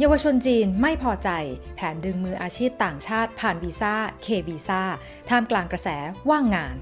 เยาวชนจีนไม่พอใจ แผนดึงมืออาชีพต่างชาติผ่านวีซ่า K วีซ่าท่ามกลางกระแสว่างงาน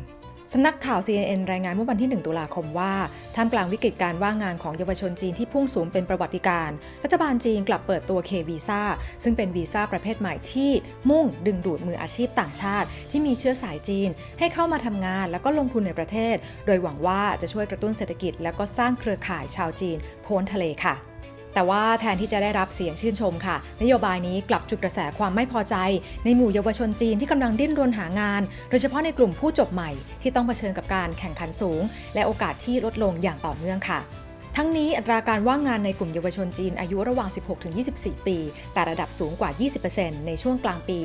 สำนักข่าว CNN รายงานเมื่อวันที่ 1 ตุลาคมว่า ท่ามกลางวิกฤตการว่างงานของเยาวชนจีนที่พุ่งสูงเป็นประวัติการณ์รัฐบาลจีนกลับเปิดตัว K วีซ่าซึ่งเป็นวีซ่าประเภทใหม่ที่มุ่งดึงดูดมืออาชีพต่างชาติ ที่มีเชื้อสายจีน ให้เข้ามาทำงานแล้วก็ลงทุนในประเทศ โดยหวังว่าจะช่วยกระตุ้นเศรษฐกิจ แล้วก็สร้างเครือข่ายชาวจีนพ้นทะเลค่ะ แต่ว่าแทนที่จะได้รับเสียงชื่นชมค่ะ นโยบายนี้กลับจุดกระแสความไม่พอใจ ในหมู่เยาวชนจีนที่กำลังดิ้นรนหางาน โดยเฉพาะในกลุ่มผู้จบใหม่ที่ต้องเผชิญกับการแข่งขันสูง และโอกาสที่ลดลงอย่างต่อเนื่องค่ะ ทั้งนี้อัตราการว่างงานในกลุ่มเยาวชนจีนอายุระหว่าง 16-24 ปี แต่ระดับสูงกว่า 20%ในช่วงกลางปี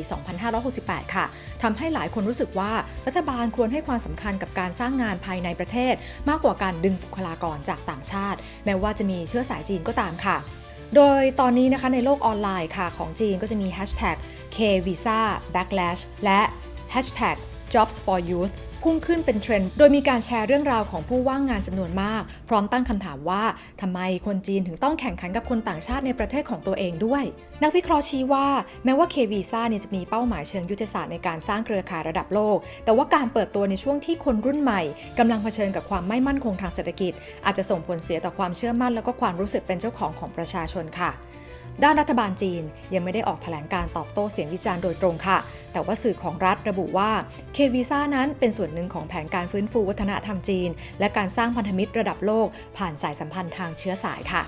2568 ค่ะ ทำให้หลายคนรู้สึกว่ารัฐบาลควรให้ความสำคัญกับการสร้างงานภายในประเทศ มากกว่าการดึงบุคลากรจากต่างชาติ แม้ว่าจะมีเชื้อสายจีนก็ตามค่ะโดยตอนนี้นะคะในโลกออนไลน์ค่ะของจีนก็จะมี hashtag KVisa Backlash และ hashtag Jobs for Youth พุ่งขึ้นเป็นเทรนด์โดยมีการแชร์เรื่องราวของผู้ว่างงานจำนวนมาก พร้อมตั้งคำถามว่าทำไมคนจีนถึงต้องแข่งขันกับคนต่างชาติในประเทศของตัวเองด้วย นักวิเคราะห์ชี้ว่า แม้ว่า K-Visa เนี่ยจะมีเป้าหมายเชิงยุทธศาสตร์ในการสร้างเครือข่ายระดับโลก แต่ว่าการเปิดตัวในช่วงที่คนรุ่นใหม่กำลังเผชิญกับความไม่มั่นคงทางเศรษฐกิจ อาจจะส่งผลเสียต่อความเชื่อมั่น แล้วก็ความรู้สึกเป็นเจ้าของของประชาชนค่ะ ด้านรัฐบาลจีนยังไม่ได้ออกแถลงการตอบโต้เสียงวิจารณ์โดยตรงค่ะ แต่ว่าสื่อของรัฐระบุว่าเควีซ่านั้นเป็นส่วนหนึ่งของแผนการฟื้นฟูวัฒนธรรมจีน และการสร้างพันธมิตรระดับโลกผ่านสายสัมพันธ์ทางเชื้อสายค่ะ